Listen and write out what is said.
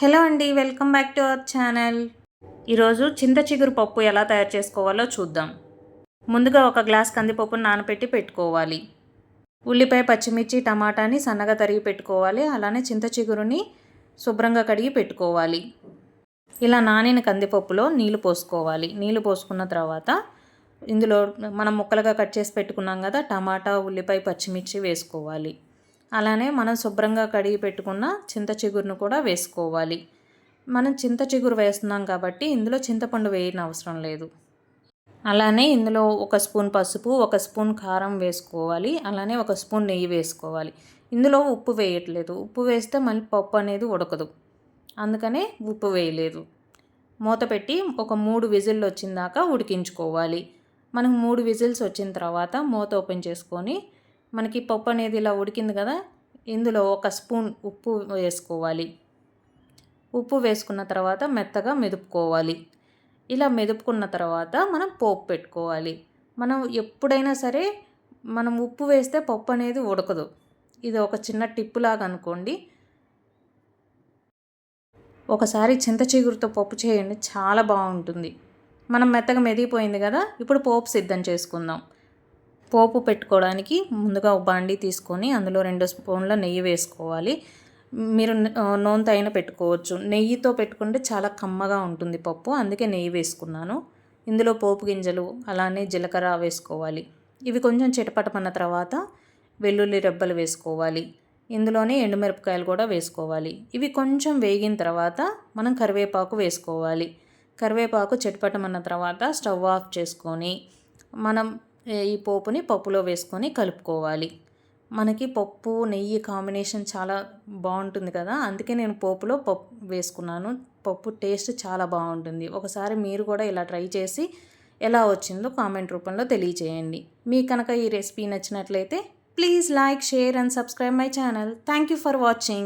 Hello అండి welcome back to our channel. ఈరోజు చింత చిగురు పప్పు ఎలా తయారు చేసుకోవాలో చూద్దాం. ముందుగా ఒక గ్లాస్ కందిపప్పును నానబెట్టి పెట్టుకోవాలి. ఉల్లిపాయ పచ్చిమిర్చి టమాటాని సన్నగా తరిగి పెట్టుకోవాలి. అలానే చింత చిగురుని శుభ్రంగా కడిగి పెట్టుకోవాలి. ఇలా నానిన కందిపప్పులో నీళ్ళు పోసుకోవాలి. నీళ్ళు పోసుకున్న తర్వాత ఇందులో మనం ముక్కలుగా కట్ చేసి పెట్టుకున్నాం కదా టమాటా ఉల్లిపాయ పచ్చిమిర్చి వేసుకోవాలి. అలానే మనం శుభ్రంగా కడిగి పెట్టుకున్న చింత చిగురును కూడా వేసుకోవాలి. మనం చింత చిగురు వేస్తున్నాం కాబట్టి ఇందులో చింతపండు వేయని అవసరం లేదు. అలానే ఇందులో ఒక స్పూన్ పసుపు ఒక స్పూన్ కారం వేసుకోవాలి. అలానే ఒక స్పూన్ నెయ్యి వేసుకోవాలి. ఇందులో ఉప్పు వేయట్లేదు. ఉప్పు వేస్తే మళ్ళీ పప్పు అనేది ఉడకదు. అందుకనే ఉప్పు వేయలేదు. మూత పెట్టి ఒక మూడు విజిల్లు వచ్చిందాక ఉడికించుకోవాలి. మనకు మూడు విజిల్స్ వచ్చిన తర్వాత మూత ఓపెన్ చేసుకొని మనకి పప్పు అనేది ఇలా ఉడికింది కదా ఇందులో ఒక స్పూన్ ఉప్పు వేసుకోవాలి. ఉప్పు వేసుకున్న తర్వాత మెత్తగా మెదుపుకోవాలి. ఇలా మెదుపుకున్న తర్వాత మనం పోపు పెట్టుకోవాలి. మనం ఎప్పుడైనా సరే మనం ఉప్పు వేస్తే పప్పు అనేది ఉడకదు. ఇది ఒక చిన్న టిప్పు లాగా అనుకోండి. ఒకసారి చింత చిగురుతో పప్పు చేయండి చాలా బాగుంటుంది. మనం మెత్తగా మెదిగిపోయింది కదా ఇప్పుడు పోపు సిద్ధం చేసుకుందాం. పోపు పెట్టుకోవడానికి ముందుగా ఒక బాండీ తీసుకొని అందులో రెండు స్పూన్ల నెయ్యి వేసుకోవాలి. మీరు నూనెతో అయినా పెట్టుకోవచ్చు. నెయ్యితో పెట్టుకుంటే చాలా కమ్మగా ఉంటుంది పప్పు. అందుకే నెయ్యి వేసుకున్నాను. ఇందులో పోపు గింజలు అలానే జీలకర్ర వేసుకోవాలి. ఇవి కొంచెం చిటపటమన్న తర్వాత వెల్లుల్లి రెబ్బలు వేసుకోవాలి. ఇందులోనే ఎండుమిరపకాయలు కూడా వేసుకోవాలి. ఇవి కొంచెం వేగిన తర్వాత మనం కరివేపాకు వేసుకోవాలి. కరివేపాకు చిటపటమన్న తర్వాత స్టవ్ ఆఫ్ చేసుకొని మనం ఈ పోపుని పప్పులో వేసుకొని కలుపుకోవాలి. మనకి పప్పు నెయ్యి కాంబినేషన్ చాలా బాగుంటుంది కదా. అందుకే నేను పోపులో పప్పు వేసుకున్నాను. పప్పు టేస్ట్ చాలా బాగుంటుంది. ఒకసారి మీరు కూడా ఇలా ట్రై చేసి ఎలా వచ్చిందో కామెంట్ రూపంలో తెలియజేయండి మీ కనుక ఈ రెసిపీ నచ్చినట్లయితే please like share and subscribe my channel. Thank you for watching.